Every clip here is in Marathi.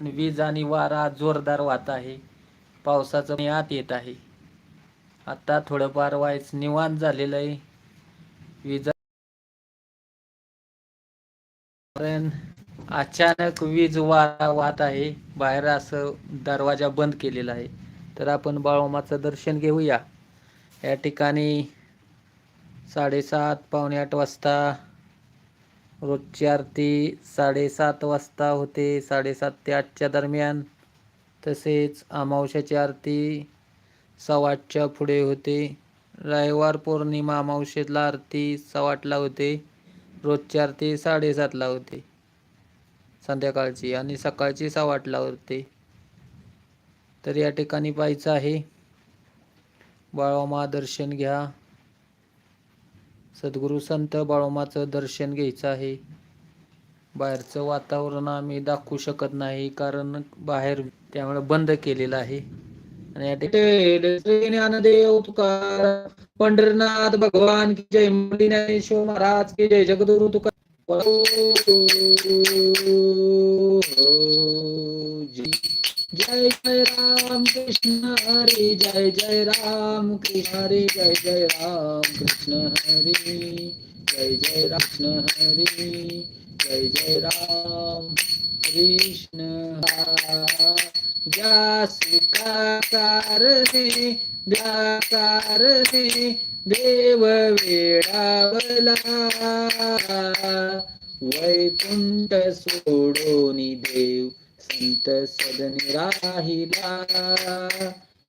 वीज आणि वारा जोरदार वाहत आहे. पावसाचं आत येत आहे. आता थोडंफार वायच निवांत झालेलं आहे. वीज अचानक वीज वारा वाहत आहे. बाहेर असं दरवाजा बंद केलेला आहे. तर आपण बाळोमाचं दर्शन घेऊया. या ठिकाणी साडेसात पावणे आठ वाजता रोजची आरती साडेसात वाजता होते. साडेसात ते आठच्या दरम्यान तसेच अमावश्याची आरती सवाटच्या पुढे होते. रविवार पौर्णिमा अमावशेतला आरती सवाटला होते. रोजची आरती साडेसातला होते. संध्याकाळची आणि सकाळची सवाटला होते. तर या ठिकाणी पाहायचं आहे. बाळोमा दर्शन घ्या. सद्गुरू संत बाळोमाचं दर्शन घ्यायचं आहे. बाहेरचं वातावरण आम्ही दाखवू शकत नाही कारण बाहेर त्यामुळे बंद केलेलं आहे. आणि या ठिकाणी तुकार पंढरनाथ भगवान की जय. मुरली महाराज की जय. जगद्गुरु तुकार. जय जय राम कृष्ण हरे जय जय राम कृष्ण हरे जय जय राम कृष्ण हरी जय जय कृष्ण हरी जय जय राम कृष्ण ज्या सुखा कारणे द्या देव वेळावला वैकुंठ सोडोनी देव संत सदनी राहिला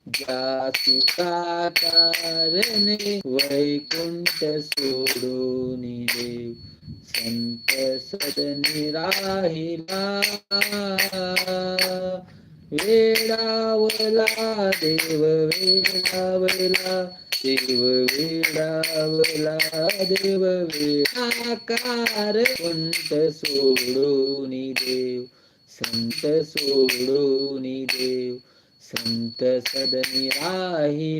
ज्या सुखा कारणे वैकुंठ सोडून देव संत सदनी राहिला वेळावला देव वेळावला देव वेळावला देव वेळा कुंट सोडून देव संत सोडून देव संत सदनी राही